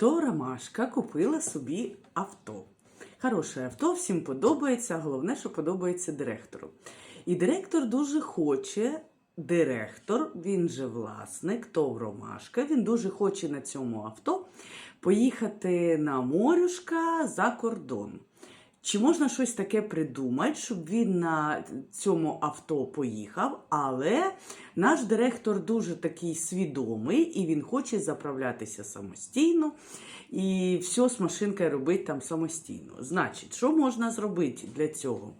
то Ромашка купила собі авто. Хороше авто, всім подобається, головне, що подобається директору. І директор дуже хоче, директор, він же власник, то Ромашка, він дуже хоче на цьому авто поїхати на морюшка за кордон. Чи можна щось таке придумати, щоб він на цьому авто поїхав, але наш директор дуже такий свідомий і він хоче заправлятися самостійно і все з машинкою робити там самостійно. Значить, що можна зробити для цього?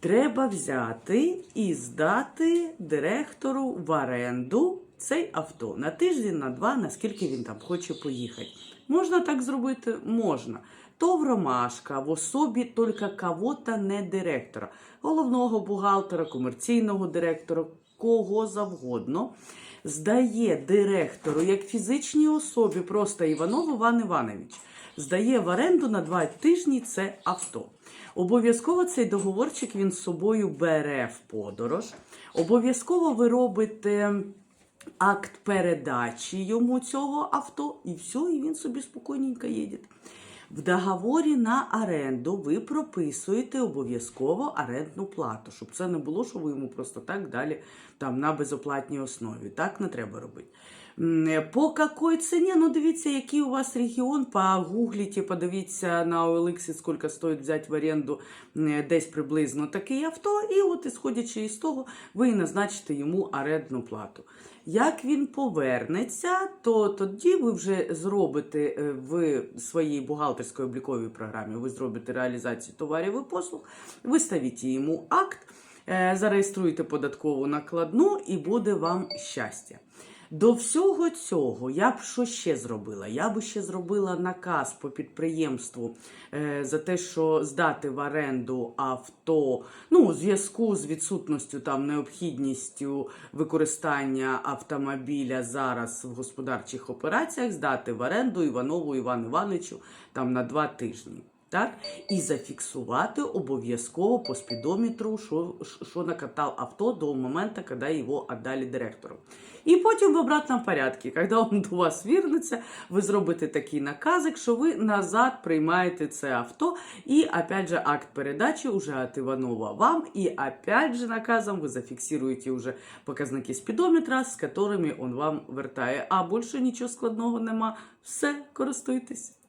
Треба взяти і здати директору в оренду цей авто на тиждень, на два, наскільки він там хоче поїхати. Можна так зробити? Можна. То в ромашка в особі тільки кого-то не директора, головного бухгалтера, комерційного директора, кого завгодно. Здає директору як фізичній особі, просто Іванов Іван Іванович, здає в оренду на два тижні це авто. Обов'язково цей договорчик він з собою бере в подорож. Обов'язково ви робите акт передачі йому цього авто, і все, і він собі спокійненько їде. В договорі на оренду ви прописуєте обов'язково орендну плату, щоб це не було, що ви йому просто так далі там на безоплатній основі. Так не треба робити. М, По якій ціні? Ну, дивіться, який у вас регіон, погугліть, подивіться на OLX, скільки стоїть взяти в оренду десь приблизно таке авто, і от, ісходячи із того, ви назначите йому орендну плату. Як він повернеться, то тоді ви вже зробите е, в своїй бухгалтерській обліковій програмі, ви зробите реалізацію товарів і послуг, виставите йому акт, е, зареєструєте податкову накладну і буде вам щастя. До всього цього я б що ще зробила? Я би ще зробила наказ по підприємству е, за те, що здати в оренду авто, ну, у зв'язку з відсутністю там необхідністю використання автомобіля зараз в господарчих операціях, здати в оренду Іванову Івану Івановичу там на два тижні. Так? І зафіксувати обов'язково по спідометру, що, що накатав авто до моменту, коли його віддали директору. І потім в обратному порядку, коли він до вас вернеться, ви зробите такий наказик, що ви назад приймаєте це авто, і опять же акт передачі уже від Іванова вам, і опять же наказом ви зафіксуєте уже показники спідометра, з якими він вам вертає. А більше нічого складного нема. Все, користуйтесь.